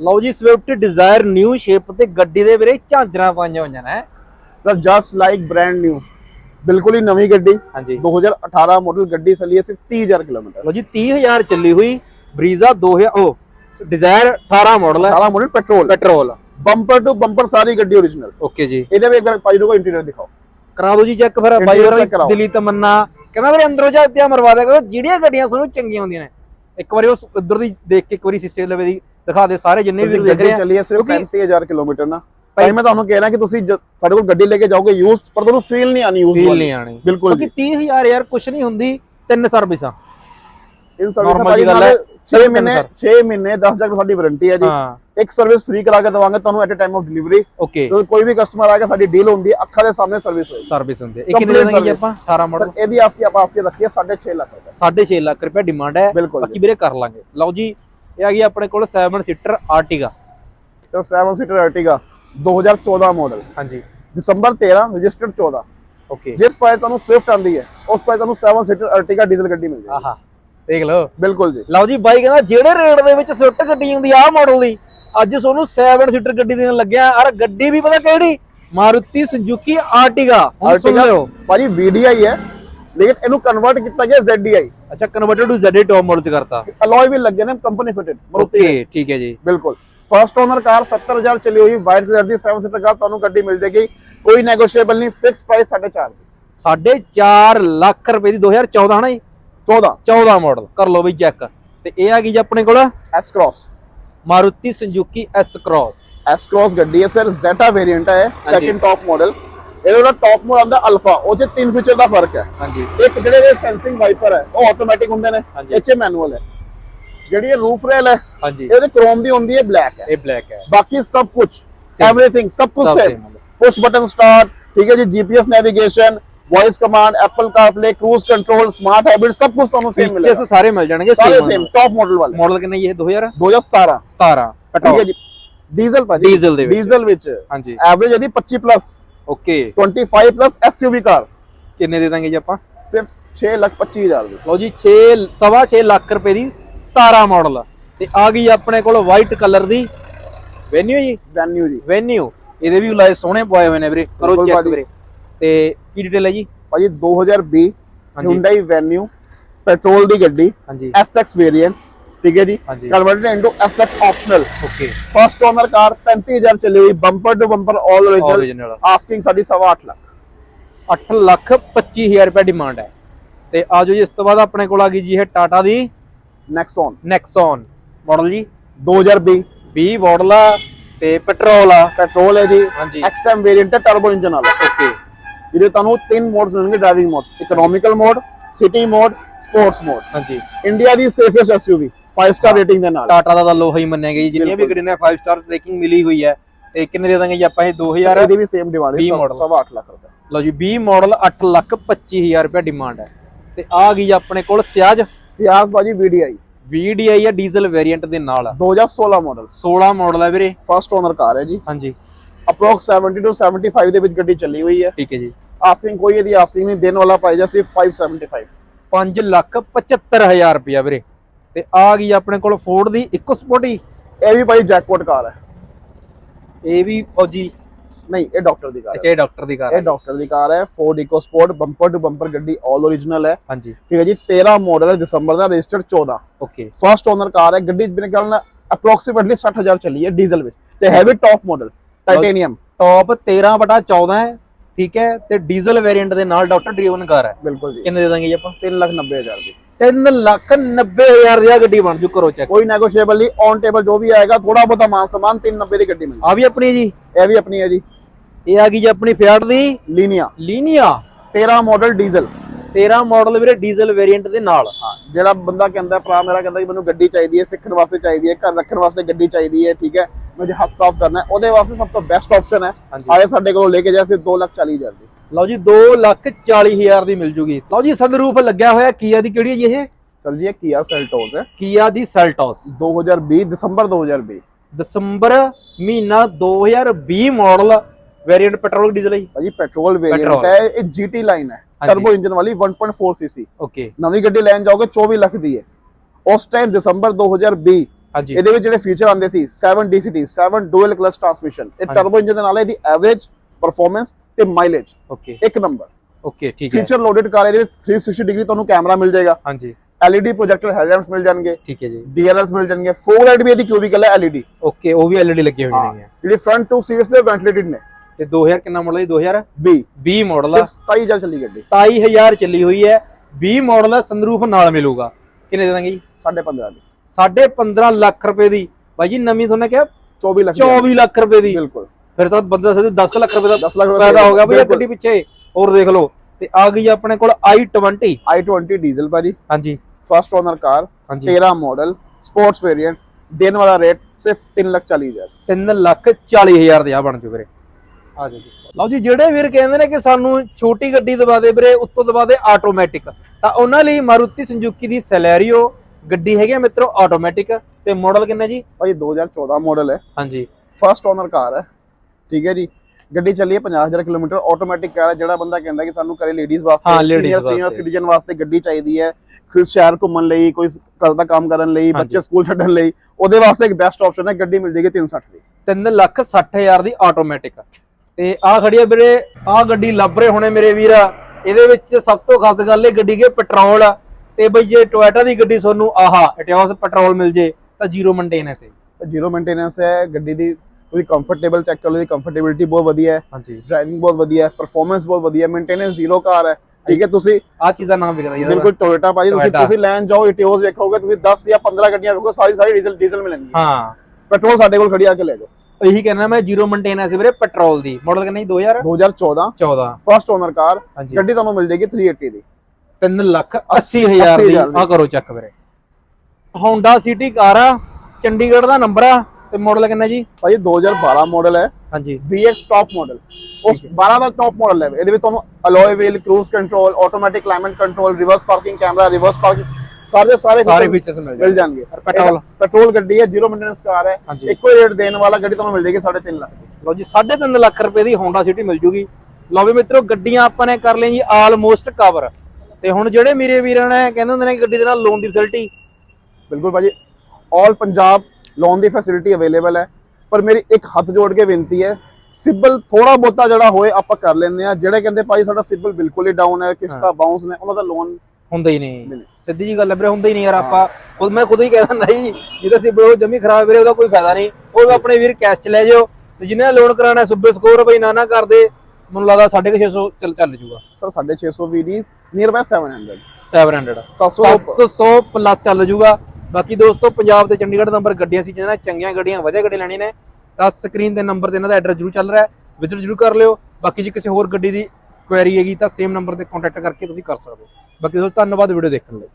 ਲਓ ਜੀ Swift Dzire new shape ਤੇ ਗੱਡੀ ਦੇ ਵੀਰੇ ਝਾਂਜਰਾਂ ਪਾਈਆਂ ਹੋਈਆਂ ਨੇ। Sir just like brand new ਬਿਲਕੁਲ ਹੀ ਨਵੀਂ ਗੱਡੀ। ਹਾਂਜੀ। 2018 ਮਾਡਲ ਗੱਡੀ ਚੱਲੀ ਹੈ ਸਿਰਫ 30000 ਕਿਲੋਮੀਟਰ। ਲਓ ਜੀ 30000 ਚੱਲੀ ਹੋਈ ਬਰੀਜ਼ਾ 2000 ਉਹ ਡਿਜ਼ਾਇਰ 18 ਮਾਡਲ ਹੈ। 18 model petrol petrol bumper to bumper ਸਾਰੀ ਗੱਡੀ ਓਰੀਜਨਲ ਓਕੇ ਜੀ। ਇਹਦੇ ਵਿੱਚ ਇੱਕ ਭਾਈ ਨੂੰ ਕੋ ਇੰਟੀਰੀਅਰ ਦਿਖਾਓ। ਕਰਾ ਦਿਓ ਜੀ ਚੈੱਕ ਫਿਰ check ਹੋਰ। ਦਿਲੀ ਤਮੰਨਾ। ਕਹਿੰਦਾ ਵੀਰੇ ਅੰਦਰੋਂ ਜਾ ਉੱਤੇ ਮਰਵਾ ਦਿਆ ਕਰੋ ਜਿਹੜੀਆਂ ਗੱਡੀਆਂ ਸਾਨੂੰ ਚੰਗੀਆਂ ਹੁੰਦੀਆਂ ਨੇ। ਇੱਕ ਵਾਰੀ ਉਸ ਉਧਰ ਦੀ ਦੇਖ ਕੇ ਇੱਕ ਵਾਰੀ ਸਿੱਸੇ ਲਵੇ ਦੀ। ਦਿਖਾ ਦੇ ਸਾਰੇ ਜਿੰਨੇ ਵੀ ਦੇਖ ਰਹੇ ਆ ਚੱਲੀ ਹੈ ਸਿਰਫ ਕਿਉਂਕਿ- 35000 ਕਿਲੋਮੀਟਰ ਨਾ। ਭਾਈ- ਮੈਂ ਤੁਹਾਨੂੰ ਕਹਿ ਰਿਹਾ ਕਿ ਤੁਸੀਂ ਸਾਡੇ ਕੋਲ ਗੱਡੀ ਲੈ ਕੇ ਜਾਓਗੇ ਯੂਜ਼ ਪਰ ਤੁਹਾਨੂੰ ਫੀਲ ਨਹੀਂ ਆਣੀ ਯੂਜ਼ ਫੀਲ ਨਹੀਂ ਆਣੀ ਬਿਲਕੁਲ ਕਿਉਂਕਿ ਜੀ। 30000 ਯਾਰ ਕੁਛ ਨਹੀਂ ਹੁੰਦੀ ਤਿੰਨ ਸਰਵਿਸਾਂ ਇਨ ਸਰਵਿਸ ਭਾਈ ਨਾਲ ਹੈ। 6 ਤਿੰਨ ਮਹੀਨੇ ਸਰ। 6 ਮਹੀਨੇ 10000 ਸਾਡੀ ਵਾਰੰਟੀ ਹੈ ਜੀ। ਇੱਕ ਸਰਵਿਸ ਫ੍ਰੀ ਕਰਾ ਕੇ ਦਵਾਂਗੇ ਤੁਹਾਨੂੰ at a time of delivery okay ਜਦੋਂ ਕੋਈ ਵੀ ਕਸਟਮਰ ਆਏਗਾ ਸਾਡੀ ਡੀਲ ਹੁੰਦੀ ਹੈ ਅੱਖਾਂ ਦੇ ਸਾਹਮਣੇ ਸਰਵਿਸ ਹੋਏਗੀ। ਸਰਵਿਸ ਹੁੰਦੀ ਹੈ। ਇਹ ਕਿੰਨੇ ਦੇ ਜੀ। ਆਪਾਂ 18 ਸਰ ਮਾਡਲ ਇਹਦੀ ਆਸਕੀ ਆਪਾਂ ਆਸਕੀ ਰੱਖੀ ਹੈ 6.5 ਲੱਖ ਰੁਪਏ। 6.5 ਲੱਖ ਰੁਪਏ ਡਿਮਾਂਡ ਹੈ। ਬਾਕੀ ਵੀਰੇ ਕਰ ਲਾਂਗੇ। ਲਓ ਜੀ ਇਹ ਆ ਗਈ ਆਪਣੇ ਕੋਲ 7 seater Ertiga sir 7 seater Ertiga 2014 model ਹਾਂਜੀ। ਦਸੰਬਰ 13 ਰਜਿਸਟਰਡ 14 ਓਕੇ ਜਿਸ ਪ੍ਰਾਈਸ ਤੁਹਾਨੂੰ ਸਵਿਫਟ ਆਂਦੀ ਹੈ ਉਸ ਪ੍ਰਾਈਸ ਤੁਹਾਨੂੰ 7 ਸੀਟਰ ਆਰਟੀਗਾ ਡੀਜ਼ਲ ਗੱਡੀ ਮਿਲ ਜਾਏਗੀ ਆਹਾ ਦੇਖ ਲਓ। ਬਿਲਕੁਲ ਜੀ। ਲਓ ਜੀ ਬਾਈ ਕਹਿੰਦਾ ਜਿਹੜੇ ਰੇਟ ਦੇ ਵਿੱਚ ਸਵਿਫਟ ਗੱਡੀ ਹੁੰਦੀ ਆ ਮਾਡਲ ਦੀ ਅੱਜ ਤੁਹਾਨੂੰ 7 ਸੀਟਰ ਗੱਡੀ ਦੇਣ ਲੱਗਿਆ। ਔਰ ਗੱਡੀ ਵੀ ਪਤਾ ਕਿਹੜੀ? ਮਾਰੂਤੀ ਸੁਜ਼ੂਕੀ ਆਰਟੀਗਾ ਹੁਣ ਸੁਣ ਲਿਓ। ਭਾਜੀ VDI ਹੈ। ਲੇਕਿਨ ਇਹਨੂੰ ਕਨਵਰਟ ਕੀਤਾ ਗਿਆ ZDI ਅੱਛਾ converted to ZD top model ਚ ਕਰਤਾ। ਅਲੋਏ ਵੀ ਲੱਗੇ ਨੇ ਕੰਪਨੀ ਫਿਟਡ ਮਾਰੂਤੀ ਦੇ। ਓਕੇ ਠੀਕ ਹੈ ਜੀ। ਬਿਲਕੁਲ। ਫਰਸਟ ਓਨਰ ਕਾਰ 70000 ਚਲੀ ਹੋਈ ਵਾਈਟ ਕਲਰ ਦੀ 7 ਸੀਟਰ ਕਾਰ ਤੁਹਾਨੂੰ ਗੱਡੀ ਮਿਲ ਜਾਏਗੀ। ਕੋਈ ਨੈਗੋਸ਼ੀਏਬਲ ਨਹੀਂ ਫਿਕਸ ਪ੍ਰਾਈਸ 4.5 4.5 ਲੱਖ ਰੁਪਏ ਦੀ 2014 ਹਨਾ ਜੀ? 14 14 ਮਾਡਲ ਕਰ ਲਓ ਬਈ ਚੈੱਕ ਤੇ ਇਹ ਆ ਗਈ ਜੀ ਆਪਣੇ ਕੋਲ। S cross Maruti Suzuki S cross S cross ਗੱਡੀ ਹੈ ਸਰ Zeta ਵੇਰੀਐਂਟ ਹੈ ਸੈਕੰਡ ਟਾਪ ਮਾਡਲ ਇਹਦਾ ਜਿਹੜਾ ਟਾਪ ਮਾਡਲ ਆਂਦਾ ਅਲਫਾ ਉਹ ਚ ਤਿੰਨ ਫੀਚਰ ਦਾ ਫਰਕ ਹੈ ਹਾਂਜੀ ਇੱਕ ਜਿਹੜੇ ਦੇ ਸੈਂਸਿੰਗ ਵਾਈਪਰ ਹੈ ਉਹ ਆਟੋਮੈਟਿਕ ਹੁੰਦੇ ਨੇ ਹਾਂਜੀ। ਇਹ ਚ ਮੈਨੂਅਲ ਹੈ ਜਿਹੜੀ ਇਹ ਰੂਫ ਰੇਲ ਹੈ ਹਾਂਜੀ ਇਹਦੇ ਕ੍ਰੋਮ ਦੀ ਹੁੰਦੀ ਹੈ ਬਲੈਕ ਹੈ ਇਹ ਬਲੈਕ ਹੈ ਬਾਕੀ ਸਭ ਕੁਝ Same. एवरीथिंग सब कुछ ਸਭ सेम same ਹੈ। पुश बटन स्टार्ट ठीक है जी GPS navigation voice command Apple CarPlay cruise control smart habit सब कुछ ਤੁਹਾਨੂੰ ਸੇਮ ਫੀਚਰਸ ਮਿਲੇਗਾ ਸਾਰੇ ਮਿਲ ਜਾਣਗੇ ਸਾਰੇ ਸੇਮ ਟੌਪ ਮਾਡਲ ਵਾਲੇ ਮਾਡਲ ਕਿੰਨਾ ਜੀ ਇਹ 2017 2017 ਠੀਕ ਹੈ ਜੀ ਡੀਜ਼ਲ ਭਾਜੀ ਡੀਜ਼ਲ ਦੇ ਵਿੱਚ ਡੀਜ਼ਲ ਵਿੱਚ ਹਾਂਜੀ ਐਵਰੇਜ ਇਹਦੀ 25 plus okay 25 plus SUV car ਕਿੰਨੇ ਦੇ ਦਾਂਗੇ ਜੀ ਆਪਾਂ? ਸਿਰਫ 6 ਲੱਖ 25 ਹਜ਼ਾਰ ਦੀ। ਲਓ ਜੀ 6 ਸਵਾ 6 ਲੱਖ ਰੁਪਏ ਦੀ 17 ਮਾਡਲ ਤੇ ਆ ਗਈ ਆਪਣੇ ਕੋਲ ਵਾਈਟ ਕਲਰ ਦੀ। ਵੈਨਿਊ ਜੀ? ਵੈਨਿਊ ਜੀ। ਵੈਨਿਊ ਇਹਦੇ ਵੀ ਲਾਏ ਸੋਹਣੇ ਪਵਾਏ ਹੋਏ ਨੇ ਵੀਰੇ। ਕਰੋ ਚੈੱਕ। ਵੀਰੇ। ਤੇ ਕੀ ਡਿਟੇਲ ਹੈ ਜੀ? ਭਾਜੀ 2020 ਹਾਂਜੀ। Hyundai ਵੈਨਿਊ ਪੈਟਰੋਲ ਦੀ ਗੱਡੀ ਹਾਂਜੀ। SX ਵੇਰੀਐਂਟ ਠੀਕ ਹੈ ਜੀ? Converted into SX optional okay first owner car 35000 ਚੱਲੀ ਹੋਈ bumper to bumper all original asking ਸਾਡੀ 8.5 ਲੱਖ। 8 ਲੱਖ 25000 ਰੁਪਏ ਡਿਮਾਂਡ ਹੈ। ਤੇ ਆਜੋ ਜੀ ਇਸ ਤੋਂ ਬਾਅਦ ਆਪਣੇ ਕੋਲ ਆ ਗਈ ਜੀ ਇਹ ਟਾਟਾ ਦੀ ਨੈਕਸਨ ਨੈਕਸਨ ਮਾਡਲ ਜੀ। 2020 20 ਮਾਡਲ ਆ ਤੇ ਪੈਟਰੋਲ ਆ। ਪੈਟਰੋਲ ਹੈ ਜੀ। ਹਾਂਜੀ। XM ਵੇਰੀਐਂਟ ਹੈ ਟਰਬੋ ਇੰਜਨ ਵਾਲਾ। ਓਕੇ ਇਹਦੇ ਤੁਹਾਨੂੰ ਤਿੰਨ ਮੋਡਸ ਮਿਲਣਗੇ driving modes economical mode city mode sports mode ਹਾਂਜੀ। ਇੰਡੀਆ ਦੀ ਸੇਫੈਸਟ ਐਸਯੂਵੀ 5 ਸਟਾਰ ਰੇਟਿੰਗ ਦੇ ਨਾਲ। ਟਾਟਾ ਦਾ ਤਾਂ ਲੋਹਾ ਹੀ ਮੰਨਿਆ ਗਿਆ ਜੀ ਜਿੰਨੀਆਂ ਵੀ। ਗੱਡੀਆਂ ਨੇ 5 ਸਟਾਰ ਰੇਟਿੰਗ ਮਿਲੀ ਹੋਈ ਹੈ। ਤੇ ਕਿੰਨੇ ਦੇ ਦਾਂਗੇ ਜੀ ਆਪਾਂ ਇਹ 2000 ਇਹਦੀ ਵੀ ਸੇਮ ਡਿਮਾਂਡ ਹੈ 20 model। ਸਵਾ 8 ਲੱਖ ਰੁਪਏ। ਲਓ ਜੀ 20 ਮਾਡਲ 8 ਲੱਖ 25000 ਰੁਪਏ ਡਿਮਾਂਡ ਹੈ। ਤੇ ਆ ਗਈ ਆਪਣੇ ਕੋਲ ਸਿਆਜ। ਸਿਆਜ਼ ਬਾਜੀ VDI VDI ਆ ਡੀਜ਼ਲ ਵੇਰੀਐਂਟ ਦੇ ਨਾਲ। ਆ 2016 ਮਾਡਲ 16 ਮਾਡਲ ਹੈ ਵੀਰੇ। ਫਸਟ ਓਨਰ ਕਾਰ ਹੈ ਜੀ। ਹਾਂਜੀ। ਅਪਰੋਕਸ 70 ਟੂ 75 ਦੇ ਵਿੱਚ ਗੱਡੀ ਚੱਲੀ ਹੋਈ ਹੈ। ਠੀਕ ਹੈ ਜੀ। ਆਸਕਿੰਗ ਕੋਈ ਇਹਦੀ ਆਸਕਿੰਗ ਨਹੀਂ ਦੇਣ ਵਾਲਾ ਪ੍ਰਾਈਸ ਹੈ ਸਿਰਫ 575 5 ਲੱਖ 75000 ਰੁਪਇਆ ਵੀਰੇ। ਤੇ ਆ ਗਈ ਆਪਣੇ ਕੋਲ ਫੋਰਡ ਦੀ ਇਕੋ ਸਪੋਰਟੀ ਇਹ ਵੀ ਭਾਈ ਜੈਕਪੋਟ ਕਾਰ ਹੈ। ਇਹ ਵੀ ਫੌਜੀ? ਨਹੀਂ ਇਹ ਡਾਕਟਰ ਦੀ ਕਾਰ ਹੈ। ਅੱਛਾ ਇਹ ਡਾਕਟਰ ਦੀ ਕਾਰ ਇਹ ਹੈ ਡਾਕਟਰ ਦੀ ਕਾਰ ਹੈ। Ford EcoSport bumper to bumper ਗੱਡੀ ਆਲ ਓਰੀਜਨਲ ਹੈ। ਹਾਂਜੀ। ਠੀਕ ਹੈ ਜੀ 13 ਮਾਡਲ ਹੈ ਦਸੰਬਰ ਦਾ registered 14 okay first owner car ਹੈ ਗੱਡੀ ਮੇਰੇ ਖਿਆਲ ਨਾਲ ਅਪਰੋਕਸੀਮੇਟਲੀ 60000 ਚੱਲੀ ਹੈ ਡੀਜ਼ਲ ਵਿੱਚ। ਤੇ heavy top model titanium top 13 ਬਟਾ 14 ਹੈ ਠੀਕ ਹੈ ਤੇ ਡੀਜ਼ਲ ਵੇਰੀਐਂਟ ਦੇ ਨਾਲ ਡਾਕਟਰ ਡਰੀਵਨ ਕਾਰ ਹੈ। ਬਿਲਕੁਲ ਜੀ। ਕਿੰਨੇ ਦੇ ਦਾਂਗੇ ਜੀ ਆਪਾਂ? 3 ਲੱਖ 90 ਹਜ਼ਾਰ ਦੀ। 3 ਲੱਖ 90000 ਦੀ ਆਹ ਗੱਡੀ ਬਣ ਜੂ ਕਰੋ ਚੈੱਕ ਕੋਈ ਨੈਗੋਸ਼ੀਏਬਲ ਨਹੀਂ ਔਨ ਟੇਬਲ ਜੋ ਵੀ ਆਏਗਾ ਥੋੜਾ ਬਹੁਤਾ ਮਾਨ ਸਮਾਨ 390 ਦੀ ਗੱਡੀ ਮਿਲ। ਆ ਵੀ ਆਪਣੀ ਹੈ ਜੀ? ਇਹ ਵੀ ਆਪਣੀ ਹੈ ਜੀ। ਇਹ ਆ ਗਈ ਜੀ ਆਪਣੀ ਫਿਆਟ ਦੀ? Linea. Linea? 13 model diesel 13 model ਵੀਰੇ ਡੀਜ਼ਲ ਵੇਰੀਐਂਟ ਦੇ ਨਾਲ। ਜਿਹੜਾ ਬੰਦਾ ਕਹਿੰਦਾ ਭਰਾ ਮੇਰਾ ਕਹਿੰਦਾ ਕਿ ਮੈਨੂੰ ਗੱਡੀ ਚਾਹੀਦੀ ਹੈ ਸਿੱਖਣ ਵਾਸਤੇ ਚਾਹੀਦੀ ਹੈ ਘਰ ਰੱਖਣ ਵਾਸਤੇ ਗੱਡੀ ਚਾਹੀਦੀ ਹੈ ਠੀਕ ਹੈ। ਮੈਨੂੰ ਹੱਥ ਸਾਫ਼ ਕਰਨਾ ਹੈ ਉਹਦੇ ਵਾਸਤੇ ਸਭ ਤੋਂ ਬੈਸਟ ਆਪਸ਼ਨ ਹੈ ਆਏ ਸਾਡੇ ਕੋਲੋਂ ਲੈ ਕੇ ਜਾ ਸਿਰਫ 2 ਲੱਖ 40 ਹਜ਼ਾਰ ਦੀ ਲਓ ਜੀ 2 ਲੱਖ 40 ਹਜ਼ਾਰ ਦੀ ਮਿਲ ਜੂਗੀ ਲਓ ਜੀ ਸਨਰੂਫ ਲੱਗਿਆ ਹੋਇਆ ਕੀਆ ਦੀ ਕਿਹੜੀ ਹੈ ਜੀ ਇਹ ਸਰ ਜੀ ਇਹ ਕੀਆ ਸੈਲਟੋਸ ਹੈ ਕੀਆ ਦੀ ਸੈਲਟੋਸ 2020 ਦਸੰਬਰ 2020 ਦਸੰਬਰ ਮਹੀਨਾ 2020 ਮਾਡਲ ਵੇਰੀਐਂਟ ਪੈਟਰੋਲ ਡੀਜ਼ਲ ਹੈ ਜੀ ਭਾਜੀ ਪੈਟਰੋਲ ਵੇਰੀਐਂਟ। ਹੈ ਇਹ ਜੀਟੀ ਲਾਈਨ ਹੈ। ਟਰਬੋ ਇੰਜਨ ਵਾਲੀ 1.4 ਸੀਸੀ ਓਕੇ ਨਵੀਂ ਗੱਡੀ ਲੈਣ ਜਾਓਗੇ 24 ਲੱਖ ਦੀ ਹੈ ਉਸ ਟਾਈਮ ਦਸੰਬਰ 2020 ਹਾਂਜੀ। ਇਹਦੇ ਵਿੱਚ ਜਿਹੜੇ ਫੀਚਰ ਆਉਂਦੇ ਸੀ 7 DCT 7 ਡੂਅਲ ਕਲਚ ਟਰਾਂਸਮਿਸ਼ਨ ਇਹ। ਟਰਬੋ ਇੰਜਨ ਦੇ ਨਾਲ ਇਹਦੀ ਐਵਰੇਜ ਪਰਫਾਰਮੈਂਸ ਤੇ ਮਾਈਲੇਜ ਓਕੇ ਇੱਕ ਨੰਬਰ ਓਕੇ ਠੀਕ ਹੈ। ਫੀਚਰ ਲੋਡਡ ਕਾਰ ਇਹਦੇ ਵਿੱਚ 360 ਡਿਗਰੀ ਤੁਹਾਨੂੰ ਕੈਮਰਾ ਮਿਲ ਜਾਏਗਾ। ਹਾਂਜੀ। LED ਪ੍ਰੋਜੈਕਟਰ ਹੈਡਲੈਂਪਸ ਮਿਲ ਜਾਣਗੇ। ਠੀਕ ਹੈ ਜੀ। DRLs ਮਿਲ ਜਾਣਗੇ। ਫੋਰ ਲਾਈਟ ਵੀ ਇਹਦੀ ਕਿਊਬਿਕਲ ਹੈ LED ਓਕੇ ਉਹ ਵੀ ਐਲਈਡੀ ਲੱਗੇ ਹੋਏ ਨੇ। ਜਿਹੜੀ ਫਰੰਟ ਟੂ ਸੀਟਸ ਦੇ ਵੈਂਟੀਲੇਟਡ ਨੇ। ਤੇ 2000 ਕਿੰਨਾ ਮਾਡਲ ਹੈ 2000 B 20 ਮਾਡਲ ਆ। ਸਿਰਫ 27000 ਚੱਲੀ ਗੱਡੀ। 27000 ਚੱਲੀ ਹੋਈ ਹੈ। 20 ਮਾਡਲ ਹੈ ਸੰਦਰੂਫ ਨਾਲ ਮਿਲੂਗਾ। ਕਿੰਨੇ ਦੇ ਦਾਂਗੇ ਜੀ? 15.5 ਦੀ। ਸਾਢੇ 15 ਲੱਖ ਰੁਪਏ ਦੀ। ਬਾਈ ਜੀ ਨਵੀਂ ਤੁਹਾਨੂੰ ਕਿਹਾ 24 ਲੱਖ ਦੀ 24 ਲੱਖ ਰੁਪਏ ਦੀ। ਬਿਲਕੁਲ। ਫਿਰ ਤਾਂ ਬੰਦਾ ਸਿੱਧਾ 10 ਲੱਖ ਰੁਪਏ ਦਾ 10 ਲੱਖ ਰੁਪਏ ਫਾਇਦਾ ਹੋ ਗਿਆ। ਬਈ। ਗੱਡੀ ਪਿੱਛੇ ਹੋਰ ਦੇਖ ਲਓ। ਤੇ ਆ ਗਈ ਆਪਣੇ ਕੋਲ i20 i20 ਡੀਜ਼ਲ ਭਾਜੀ। ਹਾਂਜੀ। ਫਰਸਟ ਓਨਰ ਕਾਰ ਹਾਂਜੀ। 13 ਮਾਡਲ ਸਪੋਰਟਸ ਵੇਰੀਐਂਟ ਦੇਣ ਵਾਲਾ ਰੇਟ ਸਿਰਫ 340000 3 ਲੱਖ 40 ਹਜ਼ਾਰ ਦੇ ਆ ਬਣ ਜੂ ਵੀਰੇ। ਆ ਜੀ। ਲਓ ਜੀ ਜਿਹੜੇ ਵੀਰ ਕਹਿੰਦੇ ਨੇ ਕਿ ਸਾਨੂੰ ਛੋਟੀ ਗੱਡੀ ਦਵਾ ਦੇ ਵੀਰੇ ਉੱਤੋਂ ਦਵਾ ਦੇ ਆਟੋਮੈਟਿਕ ਤਾਂ ਉਹਨਾਂ ਲਈ ਮਾਰੂਤੀ ਸੰਜੂਕੀ ਦੀ ਸੈਲੈਰੀਓ ਗੱਡੀ ਹੈਗੀ ਆ ਮਿੱਤਰੋ ਆਟੋਮੈਟਿਕ ਤੇ ਮਾਡਲ ਕਿੰਨਾ ਜੀ? ਭਾਜੀ 2014 ਮਾਡਲ ਹੈ। ਹਾਂਜੀ। ਫਰਸਟ ਓਨਰ ਕਾਰ ਹੈ। ਠੀਕ ਹੈ ਜੀ। ਗੱਡੀ ਚੱਲੀ ਹੈ 50000 ਕਿਲੋਮੀਟਰ ਆਟੋਮੈਟਿਕ ਕਾਰ ਹੈ। ਜਿਹੜਾ ਬੰਦਾ ਕਹਿੰਦਾ ਕਿ ਸਾਨੂੰ ਕਰੇ ਲੇਡੀਜ਼ ਵਾਸਤੇ ਸੀਨੀਅਰ। ਸਿਟੀਜ਼ਨ ਵਾਸਤੇ। ਗੱਡੀ ਚਾਹੀਦੀ ਹੈ। ਕੋਈ ਸ਼ਹਿਰ ਘੁੰਮਣ ਲਈ ਕੋਈ ਘਰ ਦਾ ਕੰਮ ਕਰਨ ਲਈ। ਬੱਚੇ ਸਕੂਲ ਛੱਡਣ ਲਈ ਉਹਦੇ ਵਾਸਤੇ ਇੱਕ ਬੈਸਟ ਆਪਸ਼ਨ ਹੈ। ਗੱਡੀ ਮਿਲ ਜੇਗੀ 360 ਦੀ। 3 ਲੱਖ 60 ਹਜ਼ਾਰ ਦੀ ਆਟੋਮੈਟਿਕ ਤੇ ਆ ਖੜੀ ਆ ਵੀਰੇ ਆ ਗੱਡੀ ਲੱਭ ਰਹੇ ਹੋਣੇ ਮੇਰੇ ਵੀਰ। ਇਹਦੇ ਵਿੱਚ ਸਭ ਤੋਂ ਖਾਸ ਗੱਲ ਇਹ ਗੱਡੀ ਕੇ ਪੈਟਰੋਲ ਆ। ਤੇ ਬਈ ਜੇ ਟੋਇਟਾ ਦੀ ਗੱਡੀ ਤੁਹਾਨੂੰ ਆਹਾ ਇਟਿਓਸ ਪੈਟਰੋਲ ਮਿਲ ਜੇ ਤਾਂ ਜ਼ੀਰੋ ਮੇਨਟੇਨੈਂਸ ਹੈ। ਜ਼ੀਰੋ ਮੇਨਟੇਨੈਂਸ ਹੈ ਗੱਡੀ ਦੀ ਤੁਸੀਂ ਕੰਫਰਟੇਬਲ ਚੈੱਕ ਕਰ ਲਓ ਦੀ ਕੰਫਰਟੇਬਿਲਿਟੀ ਬਹੁਤ ਵਧੀਆ ਹੈ ਹਾਂਜੀ। ਡਰਾਈਵਿੰਗ ਬਹੁਤ ਵਧੀਆ ਹੈ ਪਰਫਾਰਮੈਂਸ ਬਹੁਤ ਵਧੀਆ ਹੈ ਮੇਨਟੇਨੈਂਸ ਜ਼ੀਰੋ ਕਾਰ ਹੈ ਠੀਕ ਹੈ ਤੁਸੀਂ ਆ ਚੀਜ਼ ਦਾ ਨਾਮ ਵਿਕਦਾ ਇਹਦਾ। ਬਿਲਕੁਲ ਟੋਇਟਾ ਭਾਜੀ ਤੁਸੀਂ। ਤੁਸੀਂ ਲੈਣ ਜਾਓ ਇਟਿਓਸ ਵੇਖੋਗੇ ਤੁਸੀਂ 10 ਜਾਂ 15 ਗੱਡੀਆਂ ਵੇਖੋ ਸਾਰੀ ਸਾਰੀ ਡੀਜ਼ਲ ਡੀਜ਼ਲ ਮਿਲਣਗੀਆਂ। ਹਾਂ। ਪੈਟਰੋਲ ਸਾਡੇ ਕੋਲ ਖੜੀ ਆ ਕੇ ਲੈ ਜਾਓ। ਇਹੀ ਕਹਿਣਾ ਮੈਂ ਜ਼ੀਰੋ ਮੇਨਟੇਨੈਂਸ ਵੀਰੇ ਪੈਟਰੋਲ ਦੀ। ਮਾਡਲ ਕਿੰਨਾ ਜੀ 2014 2014 ਫਰਸਟ ਓਨਰ ਕਾਰ ਗੱਡੀ ਤੁਹਾਨੂੰ ਮਿਲ ਜੇਗੀ 380 ਦੀ। 3 ਲੱਖ 80 ਹਜ਼ਾਰ ਦੀ। ਆ ਕਰੋ ਚੈੱਕ ਵੀਰੇ। ਹੋਂਡਾ ਸਿਟੀ ਕਾਰ ਆ ਚੰਡੀਗੜ੍ਹ ਦਾ ਨੰਬਰ ਆ ਤੇ ਮਾਡਲ ਕਿੰਨਾ ਜੀ? ਭਾਜੀ 2012 ਮਾਡਲ ਹੈ। ਹਾਂਜੀ। VX ਟਾਪ ਮਾਡਲ ਉਸ 12 ਦਾ ਟਾਪ ਮਾਡਲ ਹੈ। ਇਹਦੇ ਵਿੱਚ ਤੁਹਾਨੂੰ alloy wheel cruise control automatic climate control reverse parking camera reverse parking ਸਾਰੇ ਸਾਰੇ ਸਾਰੇ ਫੀਚਰਸ ਮਿਲ ਜਾਣਗੇ। ਪੈਟਰੋਲ ਪੈਟਰੋਲ ਗੱਡੀ ਹੈ ਜ਼ੀਰੋ ਮੇਨਟੇਨੈਂਸ ਕਾਰ ਹੈ। ਇੱਕੋ ਹੀ ਰੇਟ ਦੇਣ ਵਾਲਾ ਗੱਡੀ ਤੁਹਾਨੂੰ ਮਿਲ ਜੇਗੀ 3.5 ਲੱਖ ਦੀ। ਲਓ ਜੀ 3.5 ਲੱਖ ਰੁਪਏ ਦੀ ਹੋਂਡਾ ਸਿਟੀ ਮਿਲ ਜੂਗੀ। ਲਓ ਵੀ ਮਿੱਤਰੋ ਗੱਡੀਆਂ ਆਪਾਂ ਨੇ ਕਰ ਲਈਆਂ ਜੀ ਆਲਮੋਸਟ ਕਵਰ ਤੇ ਹੁਣ ਜਿਹੜੇ ਮੇਰੇ ਵੀਰਾਂ ਨੇ ਕਹਿੰਦੇ ਹੁੰਦੇ ਨੇ ਗੱਡੀ ਦੇ ਨਾਲ ਲੋਨ ਦੀ ਫੈਸਿਲਿਟੀ ਬਿਲਕੁਲ ਭਾਜੀ ਆਲ ਪੰਜਾਬ ਲੋਨ ਦੀ ਫੈਸਿਲਿਟੀ ਅਵੇਲੇਬਲ ਹੈ। ਪਰ ਮੇਰੀ ਇੱਕ ਹੱਥ ਜੋੜ ਕੇ ਬੇਨਤੀ ਹੈ ਸਿਬਲ ਥੋੜਾ ਬਹੁਤਾ ਜਿਹੜਾ ਹੋਏ ਆਪਾਂ ਕਰ ਲੈਂਦੇ ਆ ਜਿਹੜੇ ਕਹਿੰਦੇ ਭਾਈ ਸਾਡਾ ਸਿਬਲ ਬਿਲਕੁਲ ਹੀ ਡਾਊਨ ਹੈ ਕਿਸ਼ਤਾਂ ਬਾਉਂਸ ਨੇ ਉਹਨਾਂ ਦਾ ਲੋਨ ਹੁੰਦਾ ਹੀ ਨਹੀਂ। ਸਿੱਧੀ ਜੀ ਗੱਲ ਹੈ ਵੀਰੇ ਹੁੰਦਾ ਹੀ ਨਹੀਂ ਯਾਰ ਆਪਾਂ। ਖੁਦ ਮੈਂ ਖੁਦ ਹੀ ਕਹਿ ਦਿੰਦਾ ਜੀ ਜਿਹਦਾ ਸੀ ਬਰੋ ਜਮੀ ਖਰਾਬ ਵੀਰੇ ਉਹਦਾ ਕੋਈ ਫਾਇਦਾ ਨਹੀਂ। ਉਹ ਆਪਣੇ ਵੀਰ ਕੈਸ਼ ਚ ਲੈ ਜਾਓ ਤੇ ਜਿਹਨੇ ਲੋਨ ਕਰਾਣਾ ਸੁਬੇ ਸਕੋਰ ਬਈ ਨਾ ਨਾ ਕਰਦੇ ਮੈਨੂੰ ਲੱਗਦਾ 650 ਚੱਲ ਚੱਲ ਜੂਗਾ ਸਰ 650 ਵੀ ਨਹੀਂ। ਨੀਅਰ ਬਾਈ 700 700 700 700 ਪਲੱਸ ਚੱਲ ਜੂਗਾ। ਬਾਕੀ ਦੋਸਤੋ ਪੰਜਾਬ ਤੇ ਚੰਡੀਗੜ੍ਹ ਨੰਬਰ ਗੱਡੀਆਂ ਸੀ ਜਿਹਨਾਂ ਚੰਗੀਆਂ ਗੱਡੀਆਂ ਵਧੀਆ ਗੱਡੀ ਲੈਣੀ ਨੇ ਤਾਂ ਸਕਰੀਨ ਦੇ ਨੰਬਰ ਤੇ ਇਹਨਾਂ ਦਾ ਐਡਰੈਸ ਜ਼ਰੂਰ ਚੱਲ ਰਿਹਾ ਵਿਜ਼ਿਟ ਜ਼ਰੂਰ ਕਰ ਲਿਓ। ਬਾਕੀ ਜੇ ਕਿਸੇ ਹੋਰ ਗੱਡੀ ਦੀ ਕੁਐਰੀ ਹੈਗੀ ਤਾਂ ਸੇਮ ਨੰਬਰ ਤੇ ਕੰਟੈਕਟ ਕਰਕੇ ਤੁਸੀਂ ਕਰ ਸਕਦੇ ਹੋ। ਬਾਕੀ ਦੋਸਤੋ ਧੰਨਵਾਦ ਵੀਡੀਓ ਦੇਖਣ ਲਈ।